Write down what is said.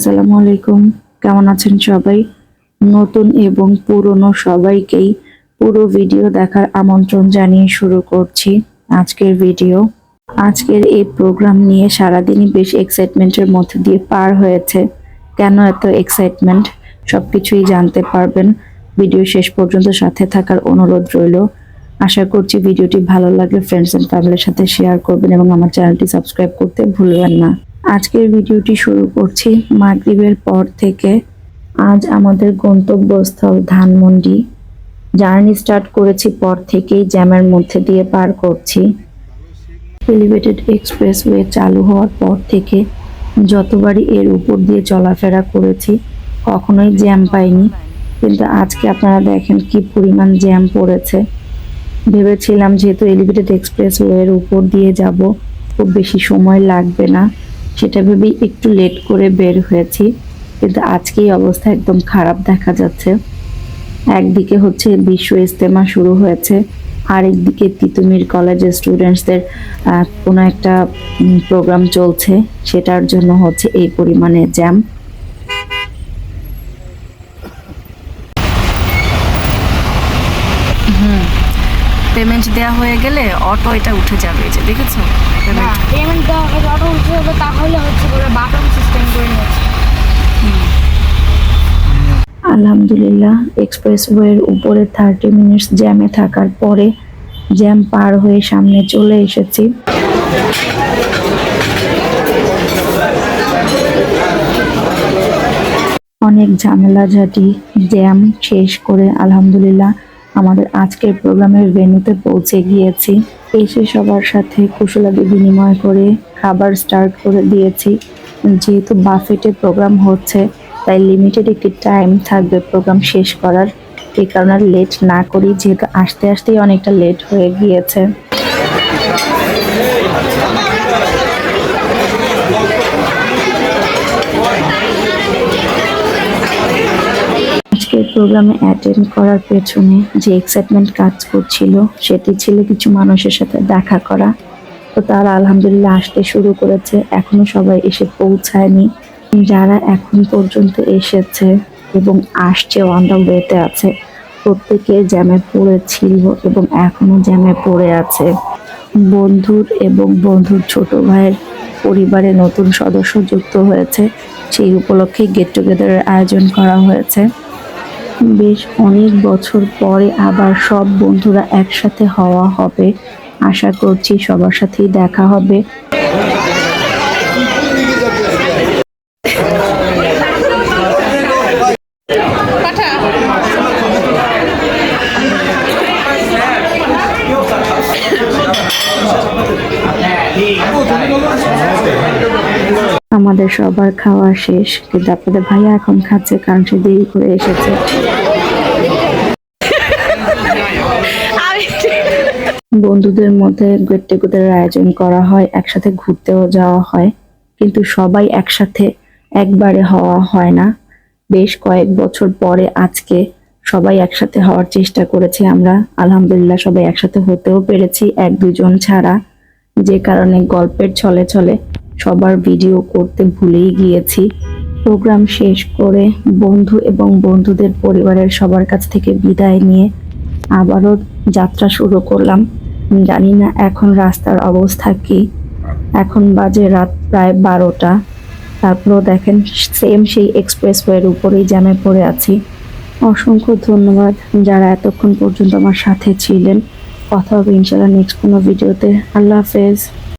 আসসালামু আলাইকুম। কেমন আছেন সবাই? নতুন এবং পুরনো সবাইকেই পুরো ভিডিও দেখার আমন্ত্রণ জানিয়ে শুরু করছি আজকের ভিডিও। আজকের এই প্রোগ্রাম নিয়ে সারাদিনই বেশ এক্সাইটমেন্টের মধ্যে দিয়ে পার হয়েছে। কেন এত এক্সাইটমেন্ট সবকিছুই জানতে পারবেন। ভিডিও শেষ পর্যন্ত সাথে থাকার অনুরোধ রইল। আশা করছি ভিডিওটি ভালো লাগলে ফ্রেন্ডস এন্ড ফ্যামিলির সাথে শেয়ার করবেন এবং আমার চ্যানেলটি সাবস্ক্রাইব করতে ভুলবেন না। আজকের ভিডিওটি শুরু করছি মাগরিবের পর থেকে। আজ আমাদের গন্তব্যস্থল ধানমন্ডি। জার্নি স্টার্ট করেছি পর থেকেই জ্যামের মধ্যে দিয়ে পার করছি। এলিভেটেড এক্সপ্রেসওয়ে চালু হওয়ার পর থেকে যতবারই এর উপর দিয়ে চলাফেরা করেছি, কখনোই জ্যাম পাইনি। কিন্তু আজকে আপনারা দেখেন কি পরিমাণ জ্যাম পড়েছে। ভেবেছিলাম যেহেতু এলিভেটেড এক্সপ্রেসওয়ের উপর দিয়ে যাব, খুব বেশি সময় লাগবে না। সেটা ভেবে একটু লেট করে বের হয়েছি, কিন্তু আজকেই অবস্থা একদম খারাপ দেখা যাচ্ছে। একদিকে হচ্ছে বিশ্ব ইজতেমা শুরু হয়েছে, আরেকদিকে তিতুমির কলেজের স্টুডেন্টসদের কোনো একটা প্রোগ্রাম চলছে, সেটার জন্য হচ্ছে এই পরিমাণে জ্যাম পেমেন্ট দেওয়া হয়ে গেলে অটো এটা উঠে যাবে যে দেখেছ? না পেমেন্ট দেওয়া হবে অটো উঠে যাবে তাহলে হচ্ছে করে বাটন সিস্টেম করে নিয়েছে। আলহামদুলিল্লাহ এক্সপ্রেসওয়ের উপরে থার্টি মিনিটস জ্যামে থাকার পরে জ্যাম পার হয়ে সামনে চলে এসেছি। অনেক ঝামেলা ঝাঁটি জ্যাম শেষ করে আলহামদুলিল্লাহ আমাদের আজকের প্রোগ্রামের ভেন্যুতে পৌঁছে গিয়েছি। এসে সবার সাথে কুশলাদি বিনিময় করে খাবার স্টার্ট করে দিয়েছি। যেহেতু বাফেটে প্রোগ্রাম হচ্ছে, তাই লিমিটেড একটি টাইম থাকবে প্রোগ্রাম শেষ করার। এই কারণে লেট না করি, যেহেতু আসতে আসতেই অনেকটা লেট হয়ে গিয়েছে। আজকের প্রোগ্রামে অ্যাটেন্ড করার পেছনে যে এক্সাইটমেন্ট কাজ করছিল, সেটি ছিল কিছু মানুষের সাথে দেখা করা। তো তারা আলহামদুলিল্লাহ আসতে শুরু করেছে। এখনও সবাই এসে পৌঁছায়নি। যারা এখন পর্যন্ত এসেছে এবং আসছে অন দ্য ওয়েতে আছে, প্রত্যেকে জ্যামে পড়েছিল এবং এখনও জ্যামে পড়ে আছে। বন্ধুর এবং বন্ধুর ছোট ভাইয়ের পরিবারে নতুন সদস্য যুক্ত হয়েছে। সেই উপলক্ষে গেট টুগেদারের আয়োজন করা হয়েছে। বেশ অনেক বছর পরে আবার সব বন্ধুরা একসাথে হওয়া হবে। আশা করছি সবার সাথেই দেখা হবে। আমাদের সবার খাওয়া শেষ। কিন্তু আপনাদের ভাইয়া এখন খাচ্ছে, কারণ সে দেরি করে এসেছে। বন্ধুদের মধ্যে গেট টুগেদারের আয়োজন করা হয়, একসাথে ঘুরতেও যাওয়া হয়। কিন্তু সবাই একসাথে একবারে হওয়া হয় না। বেশ কয়েক বছর পরে আজকে সবাই একসাথে হওয়ার চেষ্টা করেছি আমরা। আলহামদুলিল্লাহ সবাই একসাথে হতেও পেরেছি, এক দুজন ছাড়া। যে কারণে গল্পের ছলে ছলে সবার ভিডিও করতে ভুলেই গিয়েছি। প্রোগ্রাম শেষ করে বন্ধু এবং বন্ধুদের পরিবারের সবার কাছ থেকে বিদায় নিয়ে আবারও যাত্রা শুরু করলাম। জানি না এখন রাস্তার অবস্থা কি। এখন বাজে রাত প্রায় বারোটা। তারপরেও দেখেন সেম সেই এক্সপ্রেসওয়ের উপরেই জ্যামে পড়ে আছি। অসংখ্য ধন্যবাদ যারা এতক্ষণ পর্যন্ত আমার সাথে ছিলেন। কথা হবে ইনশাল্লাহ নেক্সট কোনো ভিডিওতে আল্লাহ হাফেজ।